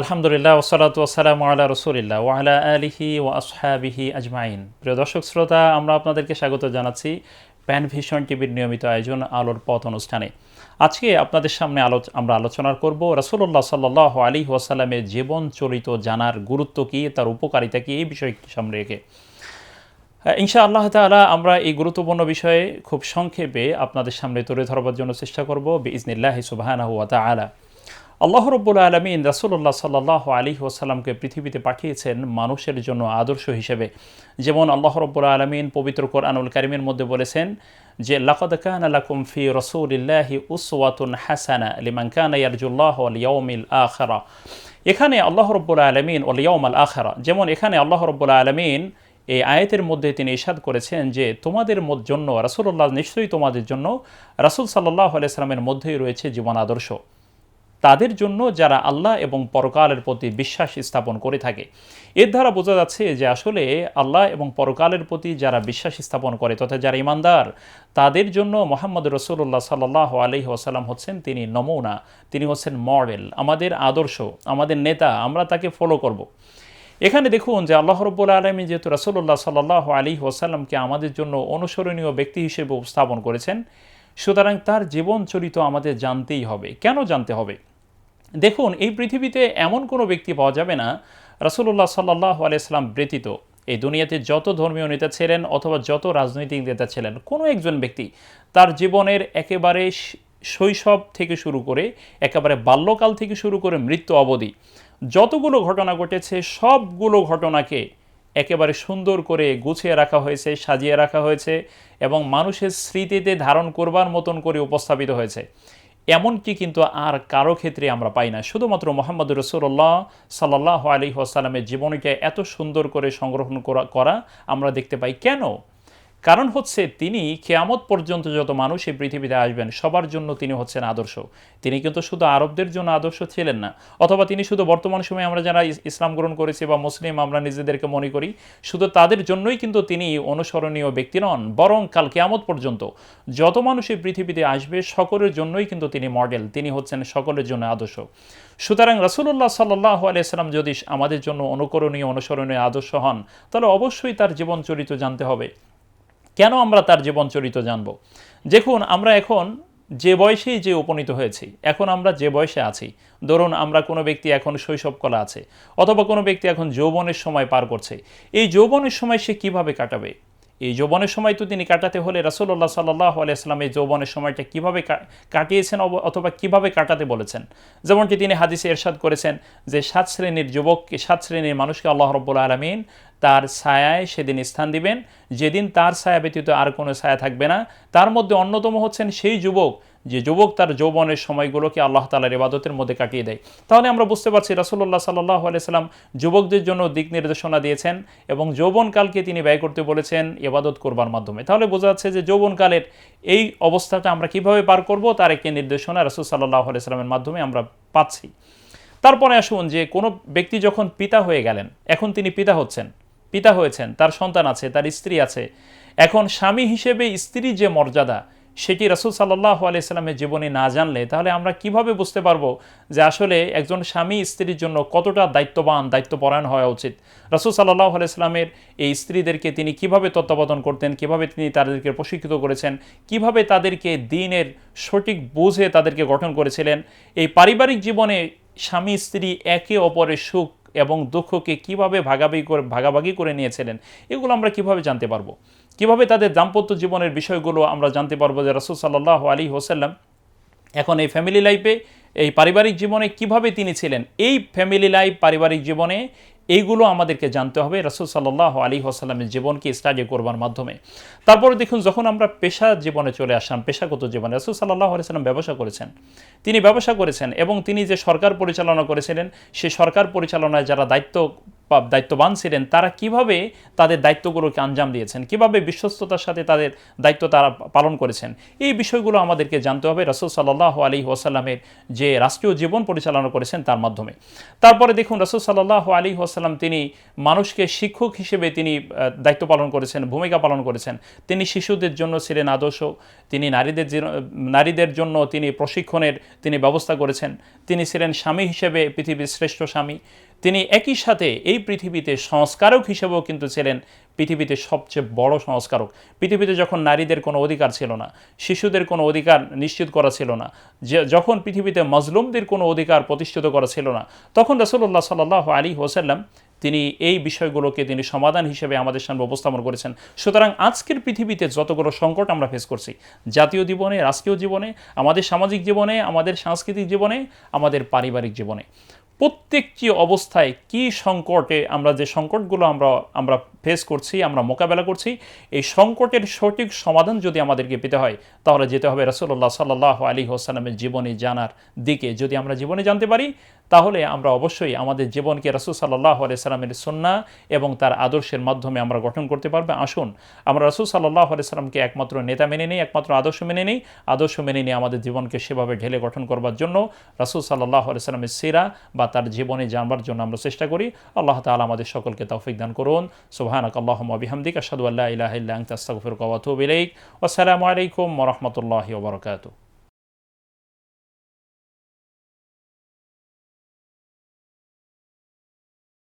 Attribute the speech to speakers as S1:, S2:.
S1: আলহামদুলিল্লাহ ওসালাত ওসালাম আল্লাহ রসুলিল্লাহ ওয়ালা আলিহি ও আসহাবিহি আজমাইন। প্রিয় দর্শক শ্রোতা, আমরা আপনাদেরকে স্বাগত জানাচ্ছি প্যান ভিশন টিভির নিয়মিত আয়োজন আলোর পথ অনুষ্ঠানে। আজকে আপনাদের সামনে আলো আমরা আলোচনা করব রসুল্লাহ সাল্লাহ আলী ওয়াসাল্লামের জীবন চরিত জানার গুরুত্ব কী, তার উপকারিতা কী, এই বিষয়টি সামনে রেখে। ইনশা আল্লাহ তালা আমরা এই গুরুত্বপূর্ণ বিষয়ে খুব সংক্ষেপে আপনাদের সামনে তুলে ধরবার জন্য চেষ্টা করব বিজনিল্লাহ সুবাহানা হুয়া তালা আল্লাহ রব্বুল আলমিন রাসুল্লাহ সাল্লাহ আলী ওসাল্লামকে পৃথিবীতে পাঠিয়েছেন মানুষের জন্য আদর্শ হিসেবে। যেমন আল্লাহ রব্বুল আলমিন পবিত্র কোরআনুল কারিমের মধ্যে বলেছেন যে, লাকদ কান আলাকুম ফি রসুলিল্লাহি উসওয়াতুন হাসানা লিমান কান ইয়ারজুল্লাহ ইয়াউমিল আখিরা। এখানে আল্লাহ রব্বুল আলমিন ওয়াল ইয়াউমাল আখিরা, যেমন এখানে আল্লাহ রব্বুল আলমিন এই আয়াতের মধ্যে তিনি ইশাদ করেছেন যে, তোমাদের জন্য রাসুল্লাহ নিশ্চয়ই তোমাদের জন্য রাসুল সাল্লাহ আলাইসলামের মধ্যেই রয়েছে জীবন আদর্শ। তাদের জন্য যারা আল্লাহ এবং পরকালের প্রতি বিশ্বাস স্থাপন করে থাকে। এর দ্বারা বোঝা যাচ্ছে যে আসলে আল্লাহ এবং পরকালের প্রতি যারা বিশ্বাস স্থাপন করে তথা যারা ইমানদার, তাদের জন্য মোহাম্মদ রসুল্লাহ সাল্লাহ আলহি আসাল্লাম হচ্ছেন তিনি নমুনা, তিনি হচ্ছেন মডেল, আমাদের আদর্শ, আমাদের নেতা, আমরা তাকে ফলো করব। এখানে দেখুন যে আল্লাহ রব্বুল আলমী যেহেতু রসুল্লাহ সাল্লাহ আলী ওসাল্লামকে আমাদের জন্য অনুসরণীয় ব্যক্তি হিসেবে উপস্থাপন করেছেন, সুতরাং তার জীবন চরিত আমাদের জানতেই হবে। কেন জানতে হবে? দেখুন, এই পৃথিবীতে এমন কোনো ব্যক্তি পাওয়া যাবে না রসুল্লাহ সাল্লাহ আলাইসলাম ব্যতীত। এই দুনিয়াতে যত ধর্মীয় নেতা ছিলেন অথবা যত রাজনৈতিক নেতা ছিলেন, কোনো একজন ব্যক্তি তার জীবনের একেবারে শৈশব থেকে শুরু করে, একেবারে বাল্যকাল থেকে শুরু করে মৃত্যু অবধি যতগুলো ঘটনা ঘটেছে, সবগুলো ঘটনাকে একেবারে সুন্দর করে গুছিয়ে রাখা হয়েছে, সাজিয়ে রাখা হয়েছে এবং মানুষের স্মৃতিতে ধারণ করবার মতন করে উপস্থাপিত হয়েছে। এমনকি কিন্তু আর কারও ক্ষেত্রে আমরা পাই না। শুধুমাত্র মোহাম্মদ রসুল্লাহ সাল্লাহ আলী আসালামের জীবনীকে এত সুন্দর করে সংগ্রহণ করা আমরা দেখতে পাই। কেন? কারণ হচ্ছে তিনি কেয়ামত পর্যন্ত যত মানুষ এই পৃথিবীতে আসবেন, সবার জন্য তিনি হচ্ছেন আদর্শ। তিনি কিন্তু শুধু আরবদের জন্য আদর্শ ছিলেন না, অথবা তিনি শুধু বর্তমান সময়ে আমরা যারা ইসলাম গ্রহণ করেছি বা মুসলিম আমরা নিজেদেরকে মনে করি, শুধু তাদের জন্যই কিন্তু তিনি অনুসরণীয় ব্যক্তি নন, বরং কাল কেয়ামত পর্যন্ত যত মানুষ এই পৃথিবীতে আসবে, সকলের জন্যই কিন্তু তিনি মডেল তিনি হচ্ছেন সকলের জন্য আদর্শ। সুতরাং রসুল্লাহ সাল্লাহ আলিয়াল্লাম যদি আমাদের জন্য অনুকরণীয়, অনুসরণীয় আদর্শ হন, তাহলে অবশ্যই তার জীবন চরিত্র জানতে হবে। কেন আমরা তার জীবন চরিত জানব? দেখুন, আমরা এখন যে বয়সেই যে উপনীত হয়েছি, এখন আমরা যে বয়সে আছি, ধরুন আমরা কোনো ব্যক্তি এখন শৈশবকলা আছে, অথবা কোনো ব্যক্তি এখন যৌবনের সময় পার করছে, এই যৌবনের সময় সে কীভাবে কাটাবে? এই যৌবনের সময় তো তিনি কাটাতে হলে রাসুল্লাহ সাল্লাহ আলাইসলাম এই যৌবনের সময়টা কীভাবে কাটিয়েছেন অথবা কীভাবে কাটাতে বলেছেন? যেমনটি তিনি হাদিসে এরশাদ করেছেন যে সাত শ্রেণির যুবককে, সাত শ্রেণির মানুষকে আল্লাহ রব্বুল আলমিন তার ছায়ায় সেদিন স্থান দিবেন। যেদিন তার ছায়া ব্যতীত আর কোনো ছায়া থাকবে না। তার মধ্যে অন্যতম হচ্ছেন সেই যুবক, যে যুবক তার যৌবনের সময়গুলোকে আল্লাহ তালার ইবাদতের মধ্যে কাটিয়ে দেয়। তাহলে আমরা বুঝতে পারছি রাসুল্লাহ সাল্লাহ আলাইসাল্লাম যুবকদের জন্য দিক নির্দেশনা দিয়েছেন এবং যৌবনকালকে তিনি ব্যয় করতে বলেছেন ইবাদত করবার মাধ্যমে। তাহলে বোঝা যাচ্ছে যে যৌবনকালের এই অবস্থাটা আমরা কীভাবে পার করব তার একটি নির্দেশনা রাসুল সাল্লাহ আলাইসাল্লামের মাধ্যমে আমরা পাচ্ছি। তারপরে আসুন যে কোনো ব্যক্তি যখন পিতা হয়ে গেলেন, এখন তিনি পিতা হচ্ছেন। পিতা হয়েছেন, তার সন্তান আছে, তার স্ত্রী আছে। এখন স্বামী হিসেবে স্ত্রী যে মর্যাদা, সেটি রসুল সাল্লাহ আলাইস্লামের জীবনে না জানলে তাহলে আমরা কীভাবে বুঝতে পারব যে আসলে একজন স্বামী স্ত্রীর জন্য কতটা দায়িত্ববান, দায়িত্বপরায়ণ হওয়া উচিত? রসুল সাল্লাহ আলাইস্লামের এই স্ত্রীদেরকে তিনি কীভাবে তত্ত্বাবধান করতেন, কীভাবে তিনি তাদেরকে প্রশিক্ষিত করেছেন, কীভাবে তাদেরকে দিনের সঠিক বুঝে তাদেরকে গঠন করেছিলেন, এই পারিবারিক জীবনে স্বামী স্ত্রী একে অপরের সুখ এবং দুঃখকে কীভাবে ভাগাভাগি করে ভাগাভাগি করে নিয়েছিলেন, এগুলো আমরা কীভাবে জানতে পারব? কীভাবে তাদের দাম্পত্য জীবনের বিষয়গুলো আমরা জানতে পারব যে রসুল সাল্লাহ আলী হোসাল্লাম এখন এই ফ্যামিলি লাইফে এই পারিবারিক জীবনে কীভাবে তিনি ছিলেন? এই ফ্যামিলি লাইফ পারিবারিক জীবনে এইগুলো আমাদেরকে জানতে হবে। রসুল সাল্লাহ আলী আসাল্লামের জীবনকে স্টাডি করবার মাধ্যমে। তারপরে দেখুন, যখন আমরা পেশা জীবনে চলে আসলাম, পেশাগত জীবনে, রসুল সাল্লাহ আলিয়াল্লাম ব্যবসা করেছেন। তিনি ব্যবসা করেছেন এবং তিনি যে সরকার পরিচালনা করেছিলেন সেই সরকার পরিচালনায় যারা দায়িত্ব দায়িত্ববান ছিলেন, তারা কীভাবে তাদের দায়িত্বগুলোকে আঞ্জাম দিয়েছেন? কীভাবে বিশ্বস্ততার সাথে তাদের দায়িত্ব তারা পালন করেছেন? এই বিষয়গুলো আমাদেরকে জানতে হবে রসুল সাল্লাহ আলী ওয়াসাল্লামের যে রাষ্ট্রীয় জীবন পরিচালনা করেছেন তার মাধ্যমে। তারপরে দেখুন, রসুল সাল্লাহ আলী ওয়াসাল্লাম তিনি মানুষকে শিক্ষক হিসেবে তিনি দায়িত্ব পালন করেছেন, ভূমিকা পালন করেছেন। তিনি শিশুদের জন্য ছিলেন আদর্শ, তিনি নারীদের নারীদের জন্য তিনি প্রশিক্ষণের তিনি ব্যবস্থা করেছেন। তিনি ছিলেন স্বামী হিসেবে পৃথিবীর শ্রেষ্ঠ স্বামী। তিনি একই সাথে এই পৃথিবীতে সংস্কারক হিসেবেও কিন্তু ছিলেন পৃথিবীতে সবচেয়ে বড় সংস্কারক। পৃথিবীতে যখন নারীদের কোনো অধিকার ছিল না, শিশুদের কোনো অধিকার নিশ্চিত করা ছিল না, যে যখন পৃথিবীতে মজলুমদের কোনো অধিকার প্রতিষ্ঠিত করা ছিল না, তখন রসুল্লাহ সাল্লাহ আলী হোসাল্লাম তিনি এই বিষয়গুলোকে তিনি সমাধান হিসেবে আমাদের সামনে উপস্থাপন করেছেন। সুতরাং আজকের পৃথিবীতে যতগুলো সংকট আমরা ফেস করছি, জাতীয় জীবনে, রাষ্ট্রীয় জীবনে, আমাদের সামাজিক জীবনে, আমাদের সাংস্কৃতিক জীবনে, আমাদের পারিবারিক জীবনে প্রত্যেকটি অবস্থায় কি সংকটে আমরা যে সংকটগুলো আমরা আমরা ফেস করছি, আমরা মোকাবেলা করছি, এই সংকটের সঠিক সমাধান যদি আমাদেরকে পেতে হয়, তাহলে যেতে হবে রাসুল্লাহ সাল্লাহ আলী হোসালামের জীবনে জানার দিকে। যদি আমরা জীবনে জানতে পারি তাহলে আমরা অবশ্যই আমাদের জীবনকে রসুল সাল্লাহ আলাইসাল্লামের সন্না এবং তার আদর্শের মাধ্যমে আমরা গঠন করতে পারবে। আসুন, আমরা রসুল সাল্লাহ আলাইসাল্লামকে একমাত্র নেতা মেনে নিই, একমাত্র আদর্শ মেনে নিই। আদর্শ মেনে নিয়ে আমাদের জীবনকে সেভাবে ঢেলে গঠন করবার জন্য রসুল সাল্লাহ আলাইসাল্লামের সিরা বা তার জীবনে জানবার জন্য আমরা চেষ্টা করি। আল্লাহ তাআলা আমাদের সকলকে তৌফিক দান করুন। সুবহানাক আল্লাহুম্মা বিহামদিক, আশহাদু আল্লা ইলাহা ইল্লা ওয়া আতুবু ইলাইক। ওয়াসসালামু আলাইকুম রাহমাতুল্লাহি ওয়া বারাকাতুহু।